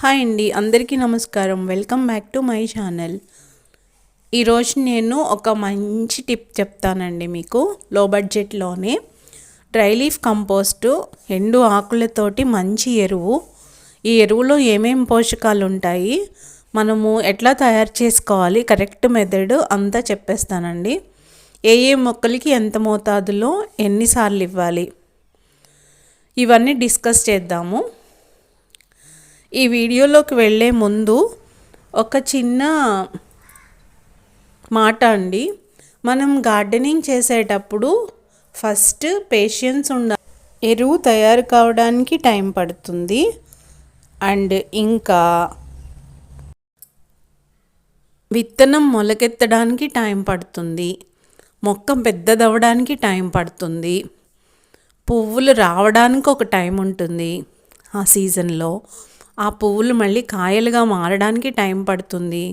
Hi అండి అందరికీ నమస్కారం. Welcome back to my channel. ఈరోజు నేను ఒక మంచి టిప్ చెప్తానండి మీకు. లో బడ్జెట్లోనే డ్రై లీఫ్ కంపోస్టు ఎండు ఆకులతోటి మంచి ఎరువు. ఈ ఎరువులో ఏమేం పోషకాలు ఉంటాయి మనము ఎట్లా తయారు చేసుకోవాలి? కరెక్ట్ మెథడ్ అంతా చెప్పేస్తానండి. ఏ ఏ మొక్కలకి ఎంత మోతాదులో ఎన్నిసార్లు ఇవ్వాలి? ఇవన్నీ డిస్కస్ చేద్దాము. ఈ వీడియోలోకి వెళ్ళే ముందు ఒక చిన్న మాట అండి. మనం గార్డెనింగ్ చేసేటప్పుడు ఫస్ట్ పేషెన్స్ ఉండాలి ఎరువు తయారు కావడానికి టైం పడుతుంది. అండ్ ఇంకా విత్తనం మొలకెత్తడానికి టైం పడుతుంది. మొక్క పెద్దదవడానికి టైం పడుతుంది. పువ్వులు రావడానికి ఒక టైం ఉంటుంది. ఆ సీజన్లో ఆ పువ్వులు మళ్ళీ కాయలుగా మారడానికి టైం పడుతుంది.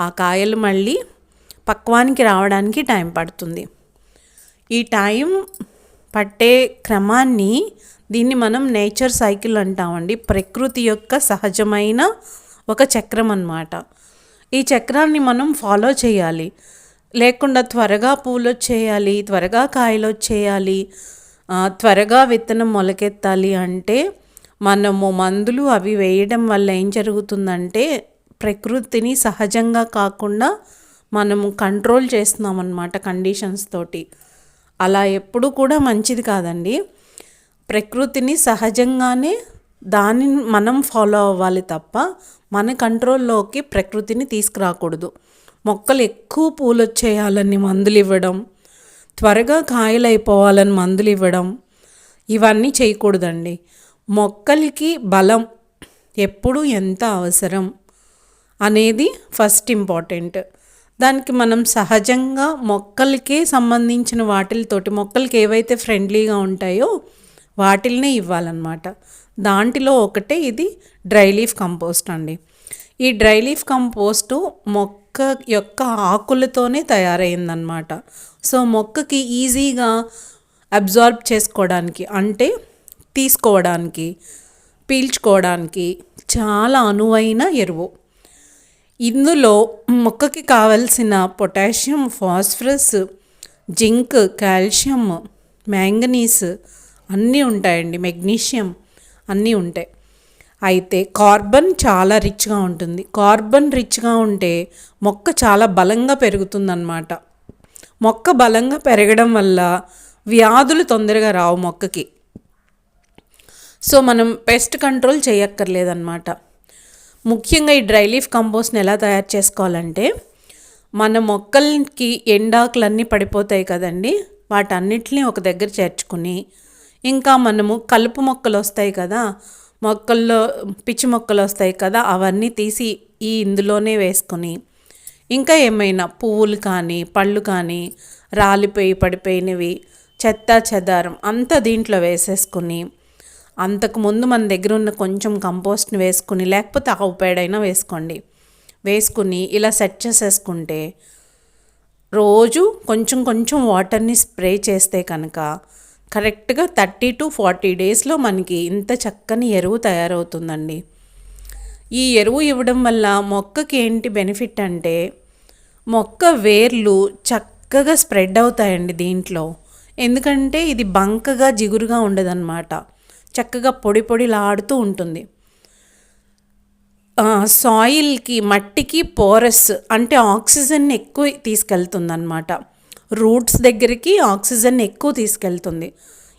ఆ కాయలు మళ్ళీ పక్వానికి రావడానికి టైం పడుతుంది. ఈ టైం పట్టే క్రమాన్ని దీన్ని మనం నేచర్ సైకిల్ అంటామండి. ప్రకృతి యొక్క సహజమైన ఒక చక్రం అన్నమాట. ఈ చక్రాన్ని మనం ఫాలో చేయాలి. లేకుండా త్వరగా పూలు వచ్చేయాలి త్వరగా కాయలు వచ్చేయాలి త్వరగా విత్తనం మొలకెత్తాలి అంటే మనము మందులు అవి వేయడం వల్ల ఏం జరుగుతుందంటే ప్రకృతిని సహజంగా కాకుండా మనము కంట్రోల్ చేస్తున్నాం అన్నమాట కండిషన్స్ తోటి. అలా ఎప్పుడు కూడా మంచిది కాదండి. ప్రకృతిని సహజంగానే దానిని మనం ఫాలో అవ్వాలి తప్ప మన కంట్రోల్లోకి ప్రకృతిని తీసుకురాకూడదు. మొక్కలు ఎక్కువ పూలు వచ్చేయాలని మందులు ఇవ్వడం త్వరగా కాయలైపోవాలని మందులు ఇవ్వడం ఇవన్నీ చేయకూడదండి. మొక్కలకి బలం ఎప్పుడు ఎంత అవసరం అనేది ఫస్ట్ ఇంపార్టెంట్. దానికి మనం సహజంగా మొక్కలకే సంబంధించిన వాటితోటి మొక్కలకి ఏవైతే ఫ్రెండ్లీగా ఉంటాయో వాటిల్నే ఇవ్వాలన్నమాట. దాంట్లో ఒకటే ఇది డ్రై లీఫ్ కంపోస్ట్ అండి. ఈ డ్రై లీఫ్ కంపోస్టు మొక్క యొక్క ఆకులతోనే తయారైందనమాట సో మొక్కకి ఈజీగా అబ్జార్బ్ చేసుకోవడానికి అంటే తీసుకోవడానికి పీల్చుకోవడానికి చాలా అనువైన ఎరువు. ఇందులో మొక్కకి కావలసిన potassium phosphorus zinc calcium manganese అన్నీ ఉంటాయండి. మెగ్నీషియం అన్నీ ఉంటాయి. అయితే కార్బన్ చాలా రిచ్గా ఉంటుంది. కార్బన్ రిచ్గా ఉంటే మొక్క చాలా బలంగా పెరుగుతుందన్నమాట. మొక్క బలంగా పెరగడం వల్ల వ్యాధులు తొందరగా రావు మొక్కకి. సో మనం పెస్ట్ కంట్రోల్ చేయక్కర్లేదన్నమాట. ముఖ్యంగా ఈ డ్రై లీఫ్ కంపోస్ట్ని ఎలా తయారు చేసుకోవాలంటే మన మొక్కలకి ఎండాకులన్నీ పడిపోతాయి కదండి. వాటన్నిటిని ఒక దగ్గర చేర్చుకుని ఇంకా మనము కలుపు మొక్కలు వస్తాయి కదా మొక్కల్లో పిచ్చి మొక్కలు వస్తాయి కదా అవన్నీ తీసి ఈ ఇందులోనే వేసుకుని ఇంకా ఏమైనా పువ్వులు కానీ పళ్ళు కానీ రాలిపోయి పడిపోయినవి చెత్త చెదారం అంతా దీంట్లో వేసేసుకుని అంతకుముందు మన దగ్గర ఉన్న కొంచెం కంపోస్ట్ని వేసుకుని లేకపోతే ఆవు పేడైనా వేసుకోండి. వేసుకుని ఇలా సెట్ చేసేసుకుంటే రోజు కొంచెం కొంచెం వాటర్ని స్ప్రే చేస్తే కనుక కరెక్ట్గా థర్టీ టు ఫార్టీ డేస్లో మనకి ఇంత చక్కని ఎరువు తయారవుతుందండి. ఈ ఎరువు ఇవ్వడం వల్ల మొక్కకి ఏంటి బెనిఫిట్ అంటే మొక్క వేర్లు చక్కగా స్ప్రెడ్ అవుతాయండి దీంట్లో. ఎందుకంటే ఇది బంకగా జిగురుగా ఉండదన్నమాట. చక్కగా పొడి పొడిలాడుతూ ఉంటుంది. సాయిల్కి మట్టికి పోరస్ అంటే ఆక్సిజన్ ఎక్కువ తీసుకెళ్తుంది అనమాట రూట్స్ దగ్గరికి ఆక్సిజన్ ఎక్కువ తీసుకెళ్తుంది.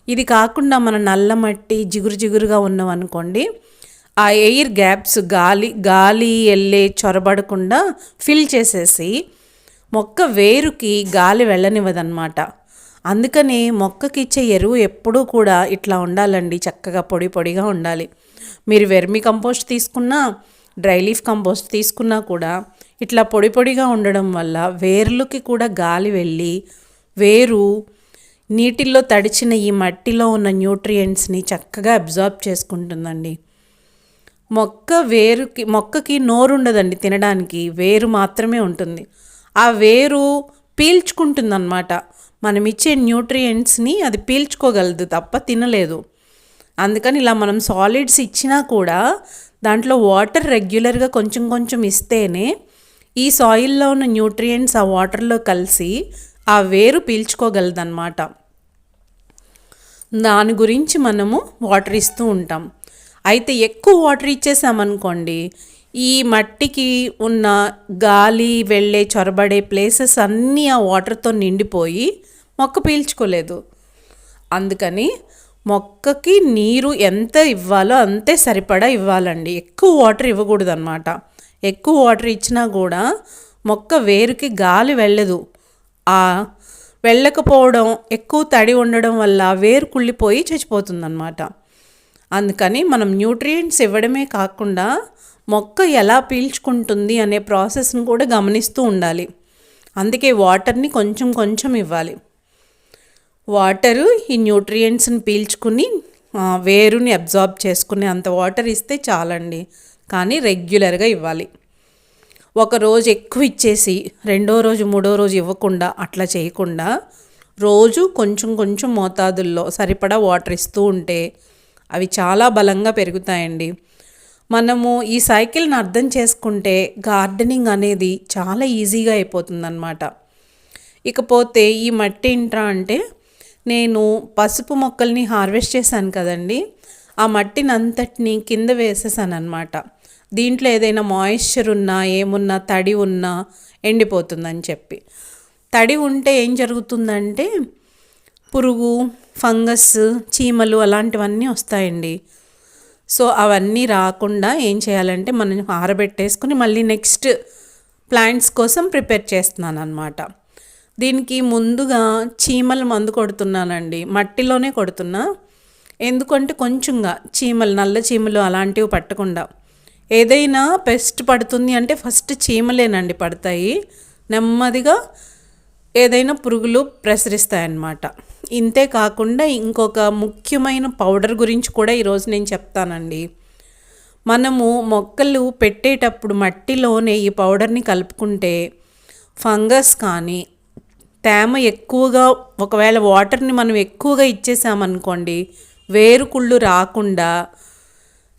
ఇది కాకుండా మన నల్ల మట్టి జిగురు జిగురుగా ఉన్నామనుకోండి ఆ ఎయిర్ గ్యాప్స్ గాలి గాలి వెళ్ళే చొరబడకుండా ఫిల్ చేసేసి మొక్క వేరుకి గాలి వెళ్ళనివ్వదన్నమాట. అందుకని మొక్కకి ఇచ్చే ఎరువు ఎప్పుడూ కూడా ఇట్లా ఉండాలండి చక్కగా పొడి పొడిగా ఉండాలి. మీరు వెర్మి కంపోస్ట్ తీసుకున్నా డ్రై లీఫ్ కంపోస్ట్ తీసుకున్నా కూడా ఇట్లా పొడి పొడిగా ఉండడం వల్ల వేర్లకి కూడా గాలి వెళ్ళి వేరు నీటిల్లో తడిచిన ఈ మట్టిలో ఉన్న న్యూట్రియంట్స్ని చక్కగా అబ్జార్బ్ చేసుకుంటుందండి. మొక్క వేరుకి మొక్కకి నోరు ఉండదండి తినడానికి వేరు మాత్రమే ఉంటుంది. ఆ వేరు పీల్చుకుంటుందన్నమాట. మనం ఇచ్చే న్యూట్రియంట్స్ని అది పీల్చుకోగలదు తప్ప తినలేదు. అందుకని ఇలా మనం సాలిడ్స్ ఇచ్చినా కూడా దాంట్లో వాటర్ రెగ్యులర్గా కొంచెం కొంచెం ఇస్తేనే ఈ సాయిల్లో ఉన్న న్యూట్రియంట్స్ ఆ వాటర్లో కలిసి ఆ వేరు పీల్చుకోగలదన్నమాట. దాని గురించి మనము వాటర్ ఇస్తూ ఉంటాం. అయితే ఎక్కువ వాటర్ ఇచ్చేసామనుకోండి ఈ మట్టికి ఉన్న గాలి వెళ్ళే చొరబడే ప్లేసెస్ అన్నీ ఆ వాటర్తో నిండిపోయి మొక్క పీల్చుకోలేదు. అందుకని మొక్కకి నీరు ఎంత ఇవ్వాలో అంతే సరిపడా ఇవ్వాలండి. ఎక్కువ వాటర్ ఇవ్వకూడదు అనమాట ఎక్కువ వాటర్ ఇచ్చినా కూడా మొక్క వేరుకి గాలి వెళ్ళదు. ఆ వెళ్ళకపోవడం ఎక్కువ తడి ఉండడం వల్ల వేరు కుళ్ళిపోయి చచ్చిపోతుందన్నమాట. అందుకని మనం న్యూట్రియంట్స్ ఇవ్వడమే కాకుండా మొక్క ఎలా పీల్చుకుంటుంది అనే ప్రాసెస్ని కూడా గమనిస్తూ ఉండాలి. అందుకే వాటర్ని కొంచెం కొంచెం ఇవ్వాలి. వాటరు ఈ న్యూట్రియంట్స్ని పీల్చుకుని వేరుని అబ్జార్బ్ చేసుకునే అంత వాటర్ ఇస్తే చాలండి. కానీ రెగ్యులర్గా ఇవ్వాలి. ఒక రోజు ఎక్కువ ఇచ్చేసి రెండో రోజు మూడో రోజు ఇవ్వకుండా అట్లా చేయకుండా రోజు కొంచెం కొంచెం మోతాదుల్లో సరిపడా వాటర్ ఇస్తూ ఉంటే అవి చాలా బలంగా పెరుగుతాయండి. మనము ఈ సైకిల్ని అర్థం చేసుకుంటే గార్డెనింగ్ అనేది చాలా ఈజీగా అయిపోతుందన్నమాట. ఇకపోతే ఈ మట్టి ఇంట్రా అంటే నేను పసుపు మొక్కల్ని హార్వెస్ట్ చేశాను కదండి. ఆ మట్టిని అంతటిని కింద వేసేసాను అనమాట దీంట్లో ఏదైనా మాయిశ్చర్ ఉన్నా ఏమున్నా తడి ఉన్నా ఎండిపోతుందని చెప్పి. తడి ఉంటే ఏం జరుగుతుందంటే పురుగు ఫంగస్ చీమలు అలాంటివన్నీ వస్తాయండి. సో అవన్నీ రాకుండా ఏం చేయాలంటే మనం ఆరబెట్టేసుకుని మళ్ళీ నెక్స్ట్ ప్లాంట్స్ కోసం ప్రిపేర్ చేస్తున్నాను అనమాట దీనికి ముందుగా చీమలు మందు కొడుతున్నానండి. మట్టిలోనే కొడుతున్నా. ఎందుకంటే కొంచెంగా చీమలు నల్ల చీమలు అలాంటివి పట్టకుండా. ఏదైనా పెస్ట్ పడుతుంది అంటే ఫస్ట్ చీమలేనండి పడతాయి. నెమ్మదిగా ఏదైనా పురుగులు ప్రసరిస్తాయన్నమాట. ఇంతే కాకుండా ఇంకొక ముఖ్యమైన పౌడర్ గురించి కూడా ఈరోజు నేను చెప్తానండి. మనము మొక్కలు పెట్టేటప్పుడు మట్టిలోనే ఈ పౌడర్ని కలుపుకుంటే ఫంగస్ కానీ తేమ ఎక్కువగా ఒకవేళ వాటర్ని మనం ఎక్కువగా ఇచ్చేసామనుకోండి వేరుకుళ్ళు రాకుండా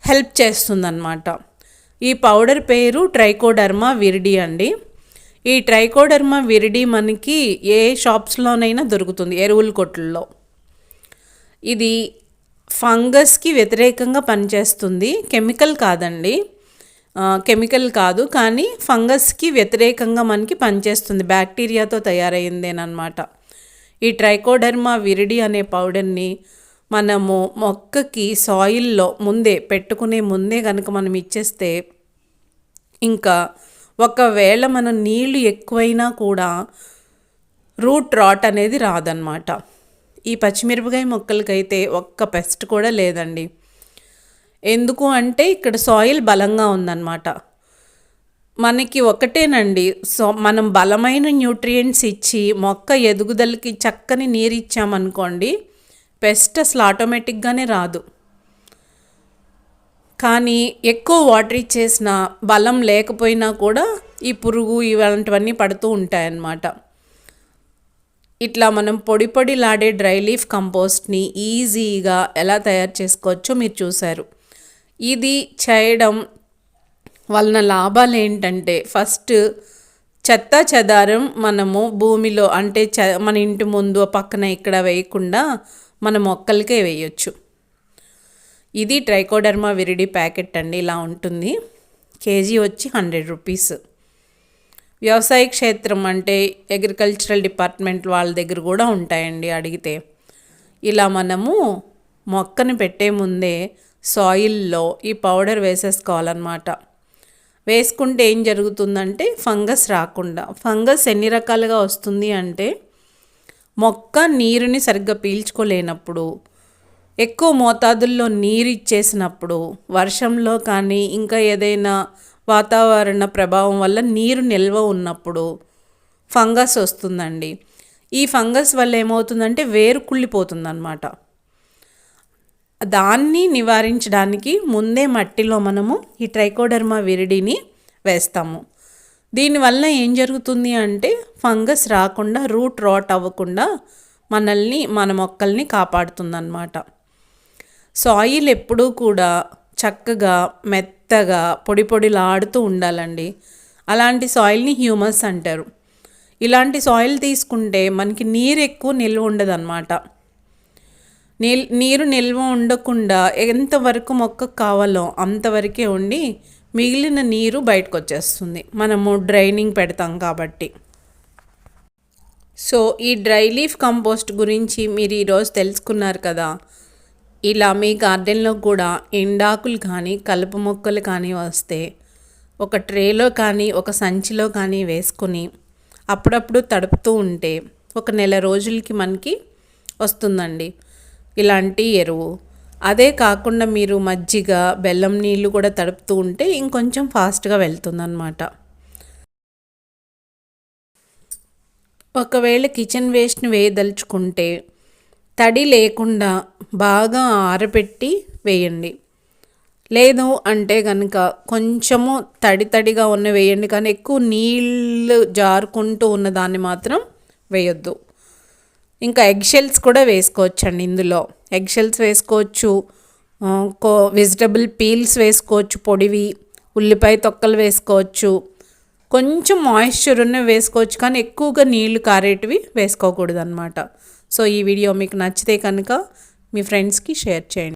హెల్ప్ చేస్తుందన్నమాట. ఈ పౌడర్ పేరు ట్రైకోడర్మా విరిడి అండి. ఈ ట్రైకోడర్మా విరిడి మనకి ఏ షాప్స్లోనైనా దొరుకుతుంది ఎరువుల కొట్లలో. ఇది ఫంగస్కి వ్యతిరేకంగా పనిచేస్తుంది. కెమికల్ కాదండి. కెమికల్ కాదు కానీ ఫంగస్కి వ్యతిరేకంగా మనకి పనిచేస్తుంది. బ్యాక్టీరియాతో తయారైందేనమాట ఈ ట్రైకోడర్మా విరిడి అనే పౌడర్ని మనము మొక్కకి సాయిల్లో ముందే పెట్టుకునే ముందే కనుక మనం ఇచ్చేస్తే ఇంకా ఒకవేళ మనం నీళ్ళు ఎక్కువైనా కూడా రూట్ రాట్ అనేది రాదనమాట ఈ పచ్చిమిరపకాయ మొక్కలకైతే ఒక్క పెస్ట్ కూడా లేదండి. ఎందుకు అంటే ఇక్కడ సాయిల్ బలంగా ఉందన్నమాట. మనకి ఒకటేనండి సో మనం బలమైన న్యూట్రియంట్స్ ఇచ్చి మొక్క ఎదుగుదలకి చక్కని నీరు ఇచ్చామనుకోండి పెస్ట్ అసలు ఆటోమేటిక్గానే రాదు. కానీ ఎక్కువ వాటర్ ఇచ్చేసిన బలం లేకపోయినా కూడా ఈ పురుగు ఇలాంటివన్నీ పడుతూ ఉంటాయన్నమాట. ఇట్లా మనం పొడి పొడిలాడే డ్రై లీఫ్ కంపోస్ట్ని ఈజీగా ఎలా తయారు చేసుకోవచ్చో మీరు చూశారు. ఇది చేయడం వలన లాభాలు ఏంటంటే ఫస్ట్ చెత్త చెదారం మనము భూమిలో అంటే చ మన ఇంటి ముందు పక్కన ఇక్కడ వేయకుండా మన మొక్కలకే వేయచ్చు. ఇది ట్రైకోడర్మా విరిడి ప్యాకెట్ అండి ఇలా ఉంటుంది. కేజీ వచ్చి హండ్రెడ్ రూపీస్. వ్యవసాయ క్షేత్రం అంటే అగ్రికల్చరల్ డిపార్ట్మెంట్ వాళ్ళ దగ్గర కూడా ఉంటాయండి అడిగితే. ఇలా మనము మొక్కను పెట్టే ముందే సాయిల్లో ఈ పౌడర్ వేసేసుకోవాలన్నమాట. వేసుకుంటే ఏం జరుగుతుందంటే ఫంగస్ రాకుండా ఫంగస్ ఎన్ని రకాలుగా వస్తుంది అంటే మొక్క నీరుని సరిగ్గా పీల్చుకోలేనప్పుడు ఎక్కువ మోతాదుల్లో నీరు ఇచ్చేసినప్పుడు వర్షంలో కానీ ఇంకా ఏదైనా వాతావరణ ప్రభావం వల్ల నీరు నిల్వ ఉన్నప్పుడు ఫంగస్ వస్తుందండి. ఈ ఫంగస్ వల్ల ఏమవుతుందంటే వేరు కుళ్ళిపోతుందన్నమాట. దాన్ని నివారించడానికి ముందే మట్టిలో మనము ఈ ట్రైకోడర్మా విరిడిని వేస్తాము. దీనివల్ల ఏం జరుగుతుంది అంటే ఫంగస్ రాకుండా రూట్ రాట్ అవ్వకుండా మనల్ని మన మొక్కల్ని కాపాడుతుందన్నమాట. సాయిల్ ఎప్పుడూ కూడా చక్కగా మెత్తగా పొడి పొడిలాడుతూ ఉండాలండి. అలాంటి సాయిల్ని హ్యూమస్ అంటారు. ఇలాంటి సాయిల్ తీసుకుంటే మనకి నీరు ఎక్కువ నిల్వ ఉండదన్నమాట. నీల్ నీరు నిల్వ ఉండకుండా ఎంతవరకు మొక్కకు కావాలో అంతవరకే ఉండి మిగిలిన నీరు బయటకు వచ్చేస్తుంది మనము డ్రైనింగ్ పెడతాం కాబట్టి. సో ఈ డ్రై లీఫ్ కంపోస్ట్ గురించి మీరు ఈరోజు తెలుసుకున్నారు కదా. ఇలా మీ గార్డెన్లో కూడా ఎండాకులు కానీ కలుపు మొక్కలు కానీ వస్తే ఒక ట్రేలో కానీ ఒక సంచిలో కానీ వేసుకొని అప్పుడప్పుడు తడుపుతూ ఉంటే ఒక నెల రోజులకి మనకి వస్తుందండి. ఇలాంటి ఎరువు. అదే కాకుండా మీరు మజ్జిగ బెల్లం నీళ్ళు కూడా తడుపుతూ ఉంటే ఇంకొంచెం ఫాస్ట్గా వెళ్తుందన్నమాట. ఒకవేళ కిచెన్ వేస్ట్ని వేయదలుచుకుంటే తడి లేకుండా బాగా ఆరబెట్టి వేయండి. లేదు అంటే కనుక కొంచెము తడి తడిగా ఉన్న వేయండి కానీ ఎక్కువ నీళ్ళు జారుకుంటూ ఉన్న దాన్ని మాత్రం వేయొద్దు. ఇంకా ఎగ్ షెల్స్ కూడా వేసుకోవచ్చండి ఇందులో. ఎగ్ షెల్స్ వేసుకోవచ్చు కో వెజిటబుల్ పీల్స్ వేసుకోవచ్చు పొడివి ఉల్లిపాయ తొక్కలు వేసుకోవచ్చు. కొంచెం మాయిశ్చర్ ఉన్న వేసుకోవచ్చు కానీ ఎక్కువగా నీళ్ళు కారేటివి వేసుకోకూడదు అనమాట సో ఈ వీడియో మీకు నచ్చితే కనుక మీ ఫ్రెండ్స్కి షేర్ చేయండి.